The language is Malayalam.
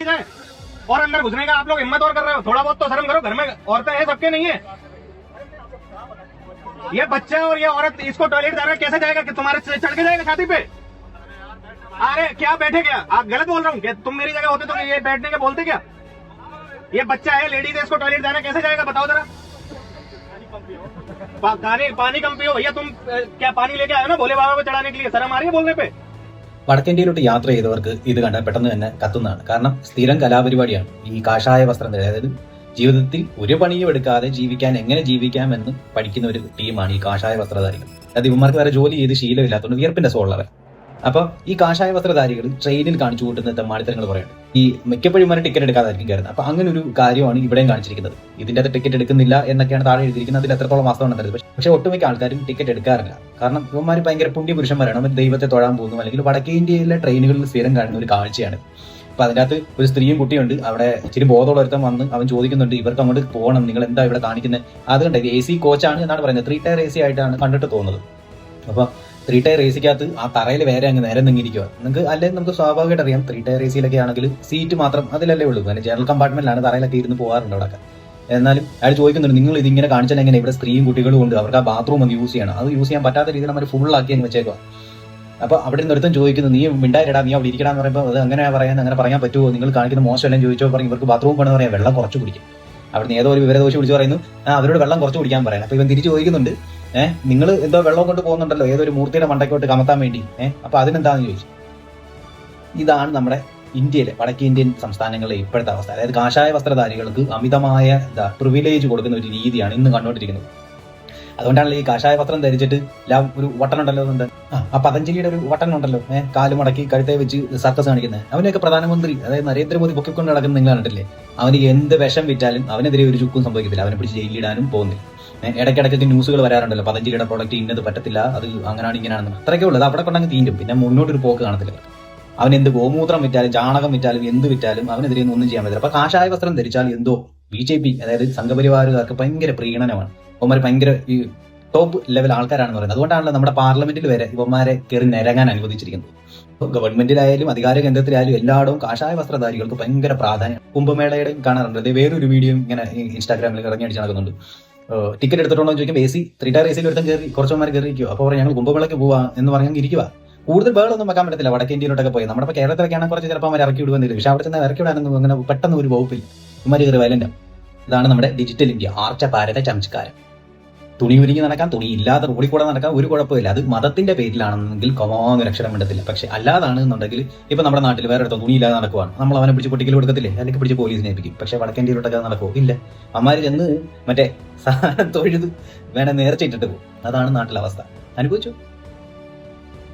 और अंदर घुसने का आप लोग हिम्मत और कर रहे हो? थोड़ा बहुत तो शर्म करो, घर में औरतें हैं, सबके नहीं है। ये बच्चा और ये औरत, इसको टॉयलेट जा रहा कैसे जाएगा? कि तुम्हारे चढ़ के जाएगा छाती पे? अरे, क्या बैठे क्या? आप गलत बोल रहा हूँ तुम मेरी जगह होते तो ये बैठने के बोलते क्या? ये बच्चा है लेडीज़ है इसको टॉयलेट जाना कैसे जाएगा? बताओ जरा। पानी पानी कम पियो। भैया, तुम क्या पानी लेके हो ना भोले बाबा को चढ़ाने के लिए? शर्म आ रही है बोलने पे? വടക്കേന്ത്യയിലോട്ട് യാത്ര ചെയ്തവർക്ക് ഇത് കണ്ടാൽ പെട്ടെന്ന് തന്നെ കത്തുന്നതാണ്. കാരണം സ്ഥിരം കലാപരിപാടിയാണ്. ഈ കാഷായ വസ്ത്രം. അതായത് ജീവിതത്തിൽ ഒരു പണിയും എടുക്കാതെ ജീവിക്കാൻ എങ്ങനെ ജീവിക്കാം എന്ന് പഠിക്കുന്ന ഒരു ടീമാണ് ഈ കാഷായ വസ്ത്രധാരികൾ. അത് ഇവന്മാർക്ക് വേറെ ജോലി ചെയ്ത് ശീലമില്ലാത്തതുകൊണ്ട് വിയർപ്പിന്റെ സോളർ അപ്പൊ ഈ കാഷായ വസ്ത്രധാരികൾ ട്രെയിനിൽ കാണിച്ചു കൂട്ടുന്ന തെമ്മാടിത്തരങ്ങൾ പറയുന്നത് ഈ മിക്കപ്പോഴും ഇവരെ ടിക്കറ്റ് എടുക്കാതായിരിക്കും കയറുന്നത് അപ്പൊ അങ്ങനെ ഒരു കാര്യമാണ് ഇവിടെയും കാണിച്ചിരിക്കുന്നത്. ഇതിന്റെ അത് ടിക്കറ്റ് എടുക്കുന്നില്ല എന്നൊക്കെയാണ് താഴെ എഴുതിയിരിക്കുന്നത്. അതിൽ എത്രത്തോളം മാസം അറിയില്ല. പക്ഷെ ഒട്ടുമിക്ക ആൾക്കാരും ടിക്കറ്റ് എടുക്കാറില്ല. കാരണം ഇവന്മാർ ഭയങ്കര പുണ്യ പുരുഷന്മാരാണ് അവർ ദൈവത്തെ തൊഴാൻ പോകുന്നു. അല്ലെങ്കിൽ വടക്കേ ഇന്ത്യയിലെ ട്രെയിനുകളിൽ സ്ഥിരം കാണുന്ന ഒരു കാഴ്ചയാണ്. അപ്പൊ അതിനകത്ത് ഒരു സ്ത്രീയും കുട്ടിയുണ്ട്. അവിടെ ഇച്ചിരി ബോധമുള്ള ഒരുത്തം വന്ന് അവൻ ചോദിക്കുന്നുണ്ട് ഇവർക്ക് അങ്ങോട്ട് പോകണം. നിങ്ങൾ എന്താ ഇവിടെ കാണിക്കുന്നത് അതുകൊണ്ട് എ സി കോച്ചാണ് എന്നാണ് പറയുന്നത്. ത്രീ ടയർ എ സി ആയിട്ടാണ് കണ്ടിട്ട് തോന്നുന്നത്. അപ്പൊ ത്രീ ടയർ എ സിക്കകത്ത് ആ തറയിൽ വേറെ അങ്ങ് നേരെ നിങ്ങിരിക്കുക നിങ്ങൾക്ക് അല്ലെങ്കിൽ നമുക്ക് സ്വാഭാവികമായിട്ട് അറിയാം ത്രീ ടയർ എ സിയിലൊക്കെ ആണെങ്കിൽ സീറ്റ് മാത്രം അതിലല്ലേ ഉള്ളൂ. അല്ലെങ്കിൽ ജനറൽ കമ്പാർട്ട്മെന്റിലാണ് തറയിലൊക്കെ ഇരുന്ന് പോകാറുണ്ട് അവിടെ എന്നാലും അയാൾ ചോദിക്കുന്നുണ്ട് നിങ്ങൾ ഇതിങ്ങനെ കാണിച്ചാൽ എങ്ങനെ? ഇവിടെ സ്ത്രീയും കുട്ടികളും ഉണ്ട്. അവർക്ക് ആ ബാത്റൂം ഒന്ന് യൂസ് ചെയ്യണം. അത് യൂസ് ചെയ്യാൻ പറ്റാത്ത രീതിയിൽ നമ്മൾ ഫുൾ ആക്കി അങ്ങ് വെച്ചേക്കുക അപ്പൊ അവിടെ നിന്ന് ചോദിക്കുന്നു നീ മിണ്ടായിരടാ? നീ അവിടെ ഇരിക്കടാന്ന് പറയുമ്പോൾ അത് അങ്ങനെ പറയാൻ അങ്ങനെ പറയാൻ പറ്റുമോ നിങ്ങൾ കാണിക്കുന്ന മോശമല്ലേ? ചോദിച്ചോ പറയും ഇവർക്ക് ബാത്റൂം പോകണമെന്ന് പറയാം. വെള്ളം കുറച്ച് കുടിക്കും. അവിടെ നിന്ന് ഏതോ ഒരു വിവരദോഷം വിളിച്ച് പറയുന്നു അവരോട് വെള്ളം കുറച്ച് കുടിക്കാൻ പറയാൻ അപ്പൊ ഇവൻ തിരിച്ചു ചോദിക്കുന്നുണ്ട് ഏഹ് നിങ്ങൾ എന്തോ വെള്ളം കൊണ്ട് പോകുന്നുണ്ടല്ലോ ഏതൊരു മൂർത്തിയുടെ മണ്ടയ്ക്കോട്ട് കമത്താൻ വേണ്ടി. ഏഹ് അപ്പൊ അതിനെന്താന്ന് ചോദിച്ചു? ഇതാണ് നമ്മുടെ ഇന്ത്യയിലെ വടക്കേ ഇന്ത്യൻ സംസ്ഥാനങ്ങളിലെ ഇപ്പോഴത്തെ അവസ്ഥ. അതായത് കാഷായ വസ്ത്രധാരികൾക്ക് അമിതമായ പ്രിവിലേജ് കൊടുക്കുന്ന ഒരു രീതിയാണ് ഇന്ന് കണ്ടുകൊണ്ടിരിക്കുന്നത്. അതുകൊണ്ടാണല്ലോ ഈ കാഷായ വസ്ത്രം ധരിച്ചിട്ട് എല്ലാം ഒരു വട്ടൻ ഉണ്ടല്ലോ എന്താ ആ, പതഞ്ജലിയുടെ ഒരു വട്ടൻ ഉണ്ടല്ലോ ഏഹ് കാൽ മടക്കി കഴുത്തെ വെച്ച് സർക്കസ് കാണിക്കുന്നത്. അവനെയൊക്കെ പ്രധാനമന്ത്രി അതായത് നരേന്ദ്രമോദി പൊക്കിക്കൊണ്ട് നടക്കുന്ന നിങ്ങൾ കണ്ടിട്ടില്ലേ? അവന് എന്ത് വിഷം വിറ്റാലും അവനെതിരെ ഒരു ചുക്കും സംഭവിക്കത്തില്ല. അവനെ പിടിച്ച് ജയിലിടാനും പോകുന്നില്ല. ഇടയ്ക്കിടയ്ക്ക് ന്യൂസുകൾ വരാറുണ്ടല്ലോ. പതഞ്ജലിയുടെ പ്രോഡക്റ്റ് ഇന്നത് പറ്റത്തില്ല അത് അങ്ങനെയാണ് ഇങ്ങനെയാണെന്ന് അത്രയൊക്കെ ഉള്ളത് അവിടെ കൊണ്ടങ്ങ് തീരും. പിന്നെ മുന്നോട്ടൊരു പോക്ക് കാണത്തില്ല അവൻ എന്ത് ഗോമൂത്രം വിറ്റാലും ചാണകം വിറ്റാലും എന്ത് വിറ്റാലും അവനെതിരെ ഒന്നും ചെയ്യാൻ പറ്റില്ല. അപ്പൊ കാഷായ വസ്ത്രം ധരിച്ചാൽ എന്തോ ബി ജെ പി അതായത് സംഘപരിവാരുകാർക്ക് ഭയങ്കര പ്രീണനമാണ്. ഇവന്മാർ ഭയങ്കര ഈ ടോപ്പ് ലെവൽ ആൾക്കാരാണെന്ന് പറയുന്നത്. അതുകൊണ്ടാണല്ലോ നമ്മുടെ പാർലമെന്റിൽ വരെ ഇവന്മാരെ കയറി നിരങ്ങാൻ അനുവദിച്ചിരിക്കുന്നത്. ഗവൺമെന്റിലായാലും അധികാര കേന്ദ്രത്തിലായാലും എല്ലായിടവും കാഷായ വസ്ത്രധാരികൾക്ക് ഭയങ്കര പ്രാധാന്യം. കുംഭമേളയുടെയും കാണാറുണ്ട്. അതേ വേറൊരു വീഡിയോ ഇങ്ങനെ ഇൻസ്റ്റാഗ്രാമിൽ ഇറങ്ങി അടിച്ച് നടക്കുന്നുണ്ട്. ടിക്കറ്റ് എടുത്തിട്ടുണ്ടോ എന്ന് ചോദിക്കും A C three tier A സിയിൽ ഒരുത്തം കയറി കുറച്ചുമാർ കയറി ഇരിക്കുക അപ്പോൾ ഞങ്ങൾ കുംഭമേളയ്ക്ക് പോവാ എന്ന് പറഞ്ഞാൽ ഇരിക്കുക കൂടുതൽ ബേളൊന്നും വെക്കാൻ പറ്റത്തില്ല. വടക്കേ ഇന്ത്യയിലോട്ടൊക്കെ പോയി. നമ്മുടെ ഇപ്പോൾ കേരളത്തിലൊക്കെയാണെങ്കിൽ കുറച്ച് ചിലപ്പോൾ അവർ ഇറക്കി വിടുവാൻ പക്ഷെ അവിടെ ചെന്ന് ഇറക്കി വിടാനൊന്നും അങ്ങനെ പെട്ടെന്ന് ഒരു വകുപ്പില്ല. ഇമാര് കയറി വയലന്റെ ഇതാണ് നമ്മുടെ ഡിജിറ്റൽ ഇന്ത്യ ആർച്ച ഭാരത ചംസ്കാരം തുണി ഒരുങ്ങി നടക്കാം തുണി ഇല്ലാതെ റോഡിൽ കൂടെ നടക്കാം ഒരു കുഴപ്പമില്ല. അത് മതത്തിന്റെ പേരിലാണെന്നെങ്കിൽ കൊമാന്ന് അക്ഷരം വേണ്ടത്തില്ല പക്ഷെ അല്ലാതാണ് എന്നുണ്ടെങ്കിൽ ഇപ്പൊ നമ്മുടെ നാട്ടിൽ വേറെ അടുത്ത തുണി ഇല്ലാതെ നടക്കുവാണ്. നമ്മൾ അവനെ പിടിച്ച് പൊട്ടിക്കൽ കൊടുക്കത്തില്ലേ? അല്ലെങ്കിൽ പിടിച്ച് പോലീസിനെ ഏൽപ്പിക്കും. പക്ഷെ അത് നടക്കുമോ ഇല്ല. അമ്മാര് ചെന്ന് മറ്റേ സാധനം തൊഴുത് വേണേ നേർച്ച ഇട്ടിട്ട് പോകും. അതാണ് നാട്ടിലെ അവസ്ഥ. അനുഭവിച്ചു?